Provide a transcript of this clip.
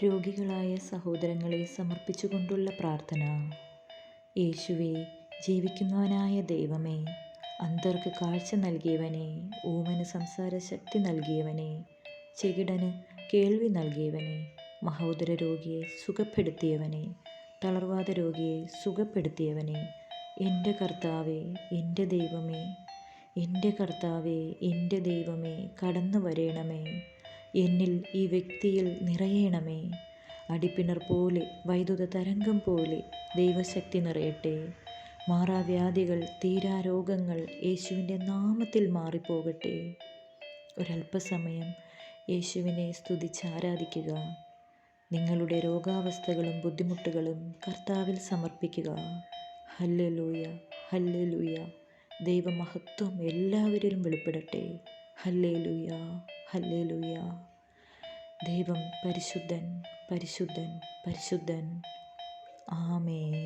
രോഗികളായ സഹോദരങ്ങളെ സമർപ്പിച്ചുകൊണ്ടുള്ള പ്രാർത്ഥന. യേശുവേ ജീവിക്കുന്നവനായ ദൈവമേ അന്തർക്ക് കാഴ്ച നൽകിയവനെ ഊമന് സംസാര ശക്തി നൽകിയവനെ ചെകിടന് കേൾവി നൽകിയവനെ മഹോദര രോഗിയെ സുഖപ്പെടുത്തിയവനെ തളർവാദ രോഗിയെ സുഖപ്പെടുത്തിയവനെ എന്റെ കർത്താവേ എന്റെ ദൈവമേ എന്റെ കർത്താവേ എന്റെ ദൈവമേ കടന്നു വരേണമേ എന്നിൽ ഈ വ്യക്തിയിൽ നിറയണമേ. അടിപ്പിണർ പോലെ വൈദ്യുത തരംഗം പോലെ ദൈവശക്തി നിറയട്ടെ. മാറാവ്യാധികൾ തീരാരോഗങ്ങൾ യേശുവിന്റെ നാമത്തിൽ മാറിപ്പോകട്ടെ. ഒരല്പസമയം യേശുവിനെ സ്തുതിച്ച് ആരാധിക്കുക നിങ്ങളുടെ രോഗാവസ്ഥകളും ബുദ്ധിമുട്ടുകളും കർത്താവിൽ സമർപ്പിക്കുക. ഹല്ലലൂയ ഹല്ലലൂയ. ദൈവമഹത്വം എല്ലാവരിലും വെളിപ്പെടട്ടെ. ഹല്ലേലൂയ. ഹല്ലേലൂയ. ദൈവം പരിശുദ്ധൻ പരിശുദ്ധൻ പരിശുദ്ധൻ. ആമേ